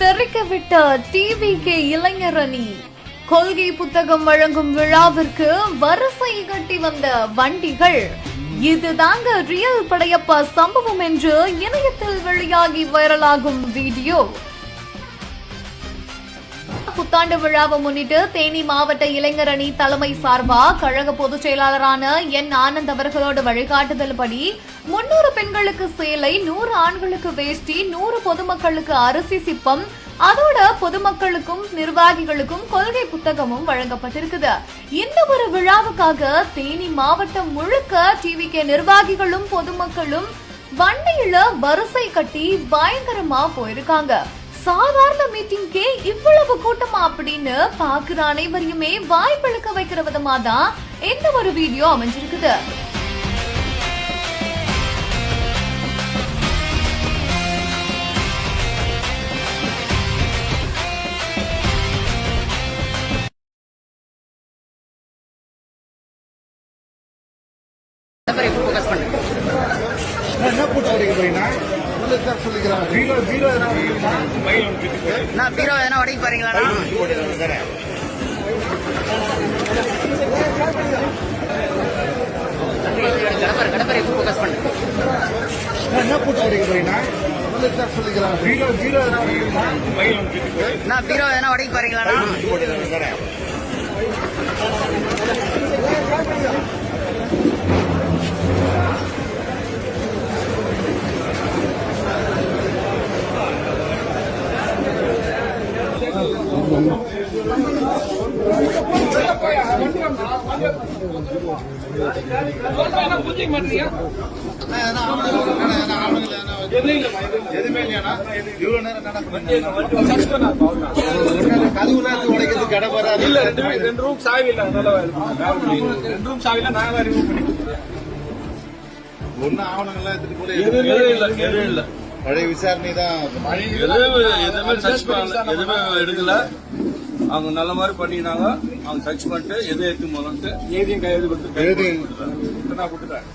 விட்ட டிவிகே இளைஞர் அணி கொள்கை புத்தகம் வழங்கும் விழாவிற்கு வரிசை கட்டி வந்த வண்டிகள். இதுதாங்க ரியல் படையப்பா சம்பவம் என்று இணையத்தில் வெளியாகி வைரலாகும் வீடியோ. புத்தாண்டு விழாவை முன்னிட்டு தேனி மாவட்ட இளைஞர் அணி தலைமை சார்பா கழக பொதுச் செயலாளரான என் ஆனந்த் அவர்களோட வழிகாட்டுதல் படி முன்னூறு பெண்களுக்கு சேலை நூறு ஆண்களுக்கு வேஷ்டி நூறு பொதுமக்களுக்கு அரிசி சிப்பம் அதோட பொதுமக்களுக்கும் நிர்வாகிகளுக்கும் கொள்கை புத்தகமும் வழங்கப்பட்டிருக்குது. இந்த ஒரு விழாவுக்காக தேனி மாவட்டம் முழுக்க டிவிகே நிர்வாகிகளும் பொதுமக்களும் வண்டியில வரிசை கட்டி பயங்கரமா போயிருக்காங்க. சாதாரண மீட்டிங்கே இவ்வளவு கூட்டமா அப்படின்னு பாக்குற அனைவரையுமே வாய்ப்பெழுக்க வைக்கிற விதமா தான் இந்த ஒரு வீடியோ அமைஞ்சிருக்குது. என்ன கூட்டம் போறீங்கன்னா சார் சொல்லிக்கிறாங்க. ஜீரோ ஜீரோ நான் பீரோ எதனா உடைக்க போறீங்களா கடப்பர் கடப்பரை ஃபோக்கஸ் பண்ணு. என்ன கூட்டம் அடிக்க போறீங்கன்னா ஜீரோ ஜீரோ நான் பீரோ எதனா உடைக்க போறீங்களா எதுவுமே இல்லையாண்ணா இவ்வளவு நேரம் கதவுல உடைக்கிறது கடை வராது இல்ல ரெண்டு ரெண்டு ரூம் சாவி இல்ல ரெண்டு ரூம் சாவில நாங்க தான் ரிமூவ் பண்ணி ஒன்னும் ஆவணங்கள்லாம் எடுத்துட்டு எதுவுமே இல்ல எதுவும் இல்ல பழைய விசாரணை தான் எதுவுமே எதுவுமே சர்ச் பண்ணல. எதுவுமே எடுக்கல. அவங்க நல்ல மாதிரி பண்ணினாங்க அவங்க சர்ச் பண்ணிட்டு எதை எடுத்து முதல்ட்டு ஏதியும் கையெழுத்து கொடுத்து எழுதி நான் கொடுத்துட்டேன்